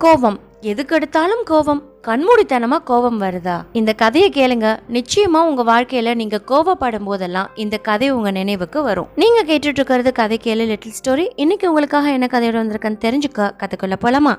கோவம். எதுக்கெடுத்தாலும் கோவம். கண்மூடித்தனமா கோவம் வருதா? இந்த கதையை கேளுங்க. நிச்சயமா உங்க வாழ்க்கையில நீங்க கோவப்படும் போதெல்லாம் இந்த கதை உங்க நினைவுக்கு வரும். நீங்க கேட்டுட்டு இருக்கிறது கதை கேளு லிட்டில் ஸ்டோரி இன்னைக்கு உங்களுக்காக என்ன கதையோட வந்திருக்கேன்னு தெரிஞ்சுக்க கதைக்குள்ள போலாமா?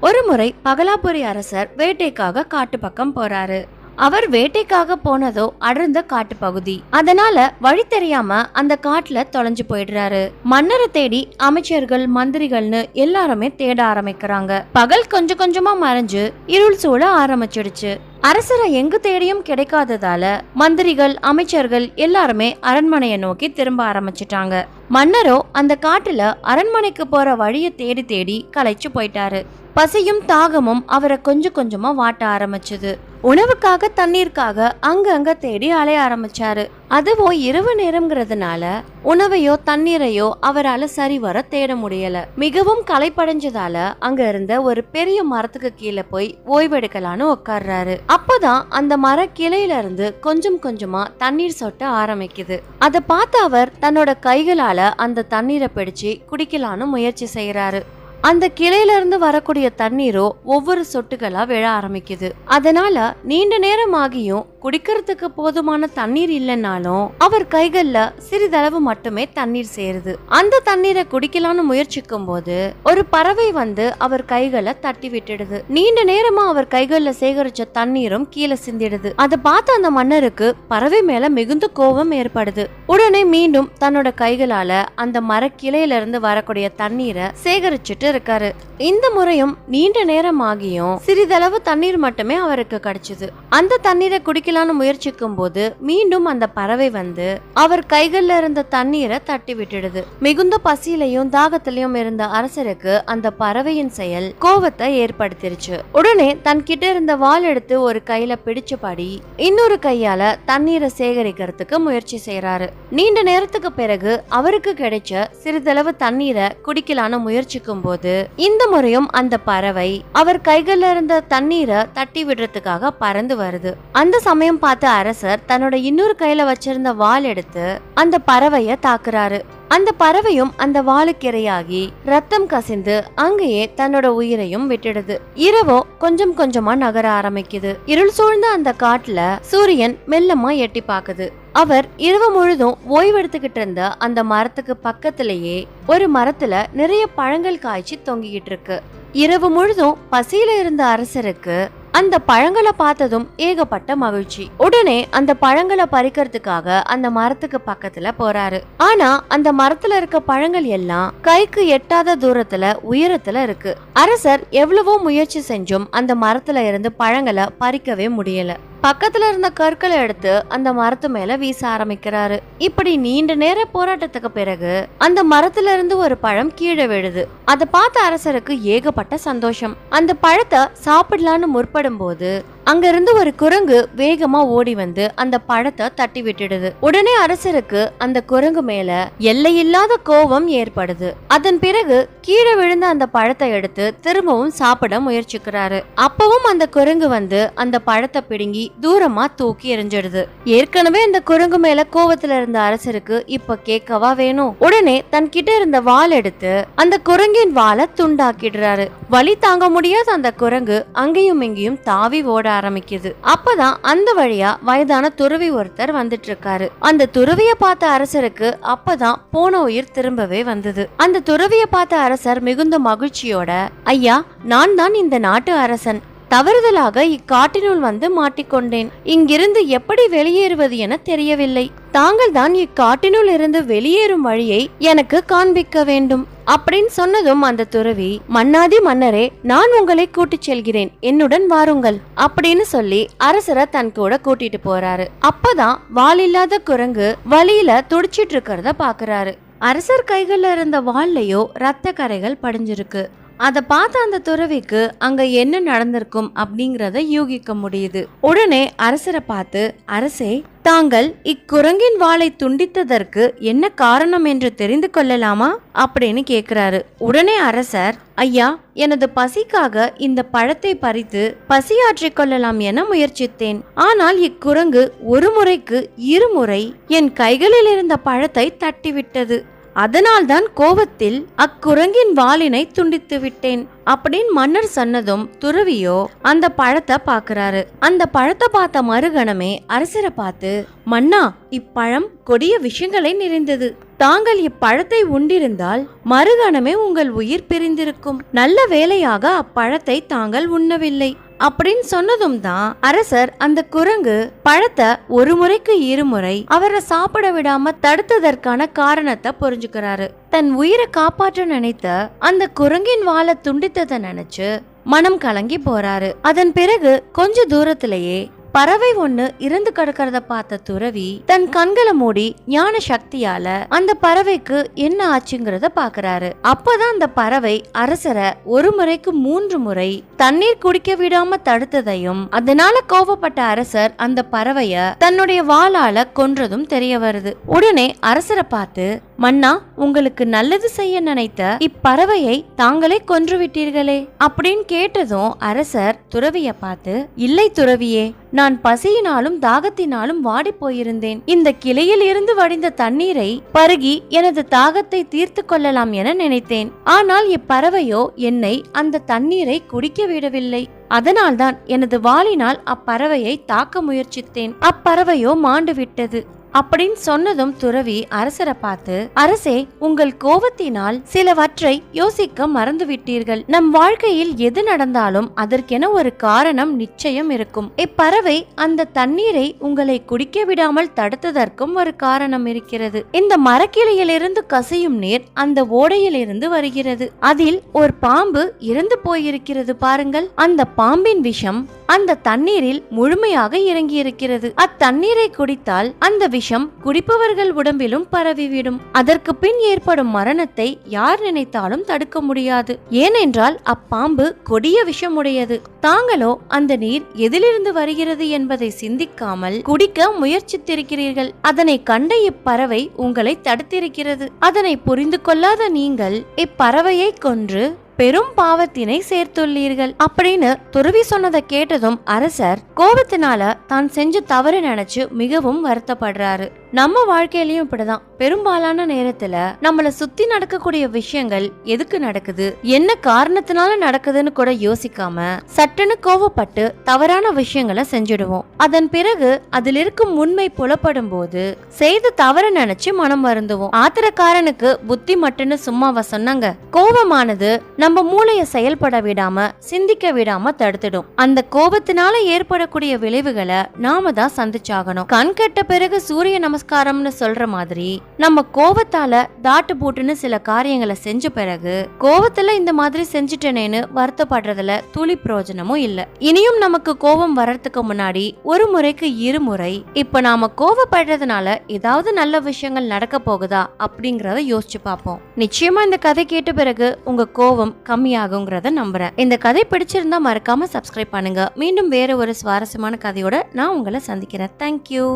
ஒரு முறை பகலாபுரி அரசர் வேட்டைக்காக காட்டு பக்கம் போறாரு. அவர் வேட்டைக்காக போனதோ அடர்ந்த காட்டு பகுதி. அதனால வழி தெரியாம அந்த காட்டுல தொலைஞ்சு போயிடுறாரு. மன்னரை தேடி அமைச்சர்கள் மந்திரிகள்னு எல்லாருமே தேட ஆரம்பிக்கிறாங்க. பகல் கொஞ்சம் கொஞ்சமா மறைஞ்சு இருள் சூழ ஆரம்பிச்சிடுச்சு. அரசரை எங்கு தேடியும் கிடைக்காததால மந்திரிகள் அமைச்சர்கள் எல்லாருமே அரண்மனையை நோக்கி திரும்ப ஆரம்பிச்சிட்டாங்க. மன்னரோ அந்த காட்டுல அரண்மனைக்கு போற வழியை தேடி தேடி களைச்சு போயிட்டாரு. பசியும் தாகமும் அவரை கொஞ்சம் கொஞ்சமா வாட்ட ஆரம்பிச்சது. உணவுக்காக தண்ணீருக்காக அங்கங்க தேடி அலைய ஆரம்பிச்சாரு. அதுவும் இரவு நேரம்ங்கிறதுனால உணவையோ தண்ணீரையோ அவரால் சரிவர தேட முடியல. மிகவும் களைப்படைஞ்சதால அங்க இருந்த ஒரு பெரிய மரத்துக்கு கீழே போய் ஓய்வெடுக்கலான்னு உட்கார்றாரு அப்போதான் அந்த மர கிளையில இருந்து கொஞ்சம் கொஞ்சமா தண்ணீர் சொட்ட ஆரம்பிக்குது. அதை பார்த்து அவர் தன்னோட கைகளால அந்த தண்ணீரை பிடிச்சு குடிக்கலான்னு முயற்சி செய்யறாரு அந்த கிளையில இருந்து வரக்கூடிய தண்ணீரோ ஒவ்வொரு சொட்டுகளா விழ ஆரம்பிக்குது. அதனால நீண்ட நேரம் ஆகியும் குடிக்கிறதுக்கு போதுமான தண்ணீர் இல்லைனாலும் அவர் கைகள்ல சிறிதளவு மட்டுமே தண்ணீர் சேருது. அந்த தண்ணீரை குடிக்கலாம்னு முயற்சிக்கும் போது ஒரு பறவை வந்து அவர் கைகளை தட்டி விட்டுடுது. நீண்ட நேரமா அவர் கைகள்ல சேகரிச்ச தண்ணீரும் கீழே சிந்திடுது. அதை பார்த்த அந்த மன்னருக்கு பறவை மேல மிகுந்த கோபம் ஏற்படுது. உடனே மீண்டும் தன்னோட கைகளால அந்த மரக்கிளையில இருந்து வரக்கூடிய தண்ணீரை சேகரிச்சுட்டு இருக்காரு. இந்த முறையும் நீண்ட நேரம் ஆகியும் சிறிதளவு தண்ணீர் மட்டுமே அவருக்கு கிடைச்சது. அந்த தண்ணீரை குடிக்கலாம்னு முயற்சிக்கும் போது மீண்டும் அந்த பறவை வந்து அவர் கைகள்ல இருந்த தண்ணீரை தட்டி விட்டுடுது. மிகுந்த பசியிலையும் தாகத்திலையும் இருந்த அரசருக்கு அந்த பறவையின் செயல் கோவத்தை ஏற்படுத்திருச்சு. உடனே தன் கிட்ட இருந்த வால் எடுத்து ஒரு கையில பிடிச்சபடி இன்னொரு கையால தண்ணீரை சேகரிக்கிறதுக்கு முயற்சி செய்யறாரு நீண்ட நேரத்துக்கு பிறகு அவருக்கு கிடைச்ச சிறிதளவு தண்ணீரை குடிக்கலான்னு முயற்சிக்கும் போது இந்த முறையும் அந்த பறவை அவர் கைகள்ல இருந்த தண்ணீரை தட்டி விடுறதுக்காக பறந்து வருது. அந்த சமயம் பார்த்த அரசர் தன்னோட இன்னொரு கையில வச்சிருந்த வால் எடுத்து அந்த பறவைய தாக்குறாரு. அந்த பறவையும் அந்த வாளுக்கு இரையாகி ரத்தம் கசிந்து அங்கேயே தன்னோட உயிரையும் விட்டுடுது. இரவோ கொஞ்சம் கொஞ்சமா நகர ஆரம்பிக்குது. இருள் சூழ்ந்த அந்த காட்டுல சூரியன் மெல்லமா எட்டி பாக்குது அவர் இரவு முழுதும் ஓய்வெடுத்துக்கிட்டு இருந்த அந்த மரத்துக்கு பக்கத்திலேயே ஒரு மரத்துல நிறைய பழங்கள் காய்ச்சி தொங்கிக்கிட்டு இருக்கு. இரவு முழுதும் பசியில இருந்த அரசருக்கு அந்த பழங்களை பார்த்ததும் ஏகப்பட்ட மகிழ்ச்சி. உடனே அந்த பழங்களை பறிக்கிறதுக்காக அந்த மரத்துக்கு பக்கத்துல போறாரு. ஆனா அந்த மரத்துல இருக்க பழங்கள் எல்லாம் கைக்கு எட்டாத தூரத்துல உயரத்துல இருக்கு. அரசர் எவ்வளவோ முயற்சி செஞ்சும் அந்த மரத்துல இருந்து பழங்களை பறிக்கவே முடியல. பக்கத்துல இருந்த கற்களை எடுத்து அந்த மரத்து மேல வீச ஆரம்பிக்கிறாரு. இப்படி நீண்ட நேர போராட்டத்துக்கு பிறகு அந்த மரத்துல இருந்து ஒரு பழம் கீழே விழுது. அதை பார்த்த அரசருக்கு ஏகப்பட்ட சந்தோஷம். அந்த பழத்தை சாப்பிடலான்னு முற்படும் போது அங்கிருந்து ஒரு குரங்கு வேகமா ஓடி வந்து அந்த பழத்தை தட்டி விட்டுடுது. உடனே அரசருக்கு அந்த குரங்கு மேல எல்லையில்லாத கோபம் ஏற்படுது. அதன் பிறகு கீழே விழுந்த அந்த பழத்தை எடுத்து திரும்பவும் சாப்பிட முயற்சிக்கிறாரு. அப்பவும் அந்த குரங்கு வந்து அந்த பழத்தை பிடுங்கி தூரமா தூக்கி எரிஞ்சிடுது ஏற்கனவே அந்த குரங்கு மேல கோவத்துல இருந்த அரசருக்கு இப்ப கேட்கவா வேணும். உடனே தன் கிட்ட இருந்த வால் எடுத்து அந்த குரங்கின் வாழை துண்டாக்கிடுறாரு. வலி தாங்க முடியாத அந்த குரங்கு அங்கேயும் இங்கேயும் தாவி ஓட ஆரம்பிக்குது. அப்பதான் அந்த வழியா வயதான துறவி ஒருத்தர் வந்துட்டு இருக்காரு அந்த துறவிய பார்த்த அரசருக்கு அப்பதான் போன உயிர் திரும்பவே வந்தது. அந்த துறவிய பார்த்த அரசர் மிகுந்த மகிழ்ச்சியோட ஐயா நான் தான் இந்த நாட்டு அரசன். தவறுதலாக இக்காட்டினுள் வந்து மாட்டிக்கொண்டேன். இங்கிருந்து எப்படி வெளியேறுவது என தெரியவில்லை. தாங்கள் தான் இக்காட்டினுள் இருந்து வெளியேறும் வழியை எனக்கு காண்பிக்க வேண்டும். அப்படின்னு சொன்னதும் அந்த துறவி மன்னாதி மன்னரே நான் உங்களை கூட்டிச் செல்கிறேன். என்னுடன் வாருங்கள். அப்படின்னு சொல்லி அரசரை தன் கூட கூட்டிட்டு போறாரு. அப்பதான் வாலில்லாத குரங்கு வழியில துடிச்சிட்டு இருக்கிறத பாக்குறாரு. அரசர் கைகள்ல இருந்த வாள்லயோ ரத்த கரைகள் படிஞ்சிருக்கு. அதை பார்த்த அந்த துறவிக்கு அங்க என்ன நடந்திருக்கும் அப்படிங்கிறத யூகிக்க முடியுது. உடனே அரசரை பார்த்து அரசே தாங்கள் இக்குரங்கின் வாளை துண்டித்ததற்கு என்ன காரணம் என்று தெரிந்து கொள்ளலாமா? அப்படின்னு கேக்குறாரு. உடனே அரசர் ஐயா எனது பசிக்காக இந்த பழத்தை பறித்து பசியாற்றிக் கொள்ளலாம் என முயற்சித்தேன். ஆனால் இக்குரங்கு ஒரு முறைக்கு இருமுறை என் கைகளில் இருந்த பழத்தை தட்டிவிட்டது. அதனால்தான் கோபத்தில் அக்குரங்கின் வாளினை துண்டித்து விட்டேன். அப்படின்னு மன்னர் சொன்னதும் துறவியோ அந்த பழத்தை பாக்குறாரு அந்த பழத்தை பார்த்த மறுகணமே அரசரை பார்த்து மன்னா இப்பழம் கொடிய விஷயங்களை நிறைந்தது. தாங்கள் இப்பழத்தை உண்டிருந்தால் மறுகணமே உங்கள் உயிர் பிரிந்திருக்கும். நல்ல வேலையாக அப்பழத்தை தாங்கள் உண்ணவில்லை. அப்படின்னு சொன்னதும் தான் அரசர் அந்த குரங்கு பழத்தை ஒரு முறைக்கு இருமுறை அவரை சாப்பிட விடாம தடுத்ததற்கான காரணத்தை புரிஞ்சுக்கிறாரு. தன் உயிரை காப்பாற்ற நினைத்த அந்த குரங்கின் வாழை துண்டித்ததை நினைச்சு மனம் கலங்கி போறாரு. அதன் பிறகு கொஞ்ச தூரத்திலேயே பறவை ஒண்ணு இறந்து கிடக்கிறத பார்த்த துறவி தன் கண்களை மூடி ஞான சக்தியால அந்த பறவைக்கு என்ன ஆச்சுங்கிறத பாக்குறாரு அப்பதான் அந்த பறவை அரசரை ஒரு முறைக்கு மூன்று முறை தண்ணீர் குடிக்க விடாம தடுத்ததையும் அதனால கோபப்பட்ட அரசர் அந்த பறவைய தன்னுடைய வாளால கொன்றதும் தெரிய வருது. உடனே அரசரை பார்த்து மன்னா உங்களுக்கு நல்லது செய்ய நினைத்த இப்பறவையை தாங்களே கொன்று விட்டீர்களே அப்படின்னு கேட்டதும் அரசர் துறவிய பார்த்து இல்லை துறவியே நான் பசியினாலும் தாகத்தினாலும் வாடி போயிருந்தேன். இந்த கிளையில் இருந்து வடிந்த தண்ணீரை பருகி எனது தாகத்தை தீர்த்து கொள்ளலாம் என நினைத்தேன். ஆனால் இப்பறவையோ என்னை அந்த தண்ணீரை குடிக்க விடவில்லை. அதனால்தான் எனது வாளினால் அப்பறவையை தாக்க முயற்சித்தேன். அப்பறவையோ மாண்டு விட்டது. அப்படின்னு சொன்னதும் துறவி அரசரை பார்த்து அரசே உங்கள் கோபத்தினால் சிலவற்றை யோசிக்க மறந்து விட்டீர்கள் நம் வாழ்க்கையில் எது நடந்தாலும் அதற்கென ஒரு காரணம் நிச்சயம் இருக்கும். இப்பறவை அந்த தண்ணீரை உங்களை குடிக்க விடாமல் தடுத்ததற்கும் ஒரு காரணம் இருக்கிறது. இந்த மரக்கிளையிலிருந்து கசியும் நீர் அந்த ஓடையிலிருந்து வருகிறது. அதில் ஒரு பாம்பு இறந்து போயிருக்கிறது பாருங்கள். அந்த பாம்பின் விஷம் அந்த தண்ணீரில் முழுமையாக இறங்கியிருக்கிறது. அத்தண்ணீரை குடித்தால் அந்த விஷம் குடிப்பவர்கள் உடம்பிலும் பரவிவிடும். அதற்கு பின் ஏற்படும் மரணத்தை யார் நினைத்தாலும் தடுக்க முடியாது. ஏனென்றால் அப்பாம்பு கொடிய விஷமுடையது. தாங்களோ அந்த நீர் எதிலிருந்து வருகிறது என்பதை சிந்திக்காமல் குடிக்க முயற்சித்திருக்கிறீர்கள். அதனை கண்ட இப்பறவை உங்களை தடுத்திருக்கிறது. அதனை புரிந்து கொள்ளாத நீங்கள் இப்பறவையை கொன்று பெரும் பாவத்தினை சேர்த்துள்ளீர்கள். அப்படின்னு துறவி சொன்னதை கேட்டதும் அரசர் கோபத்தினால தான் செஞ்ச தவறு நினைச்சு மிகவும் வருத்தப்படுறாரு. நம்ம வாழ்க்கையிலயும் இப்படிதான். பெரும்பாலான நேரத்துல நம்மள சுத்தி நடக்கக்கூடிய விஷயங்கள் எதுக்கு நடக்குது? என்ன காரணத்தினால நடக்குதுன்னு கூட யோசிக்காம சட்டுன்னு கோவப்பட்டு தவறான விஷயங்களை செஞ்சிடுவோம். அதன் பிறகு அதில் இருக்கும் உண்மை புலப்படும் போது செய்த தவற நினைச்சு மனம் வருந்துவோம். ஆத்திரக்காரனுக்கு புத்தி மட்டுன்னு சும்மாவா சொன்னாங்க. கோபமானது நம்ம மூளைய செயல்பட விடாம சிந்திக்க விடாம தடுத்துடும். அந்த கோபத்தினால ஏற்படக்கூடிய விளைவுகளை நாம தான் சந்திச்சாகணும். கண் கெட்ட பிறகு சூரிய நமஸ்காரம்னு சொல்ற மாதிரி நம்ம கோபத்தால தாட்டு போட்டுன்னு சில காரியங்களை செஞ்ச பிறகு கோபத்துல இந்த மாதிரி செஞ்சுட்டேனேன்னு வருத்தப்படுறதுல துளி பிரயோஜனமும் இல்ல. இனியும் நமக்கு கோபம் வர்றதுக்கு முன்னாடி ஒரு முறைக்கு இருமுறை இப்ப நாம கோவப்படுறதுனால ஏதாவது நல்ல விஷயங்கள் நடக்க போகுதா அப்படிங்கறத யோசிச்சு பார்ப்போம். நிச்சயமா இந்த கதை கேட்ட பிறகு உங்க கோபம் கம்மியாகுங்கிறத நம்புறேன். இந்த கதை பிடிச்சிருந்தா மறக்காம சப்ஸ்கிரைப் பண்ணுங்க. மீண்டும் வேற ஒரு சுவாரஸ்யமான கதையோட நான் உங்களை சந்திக்கிறேன். தேங்க்யூ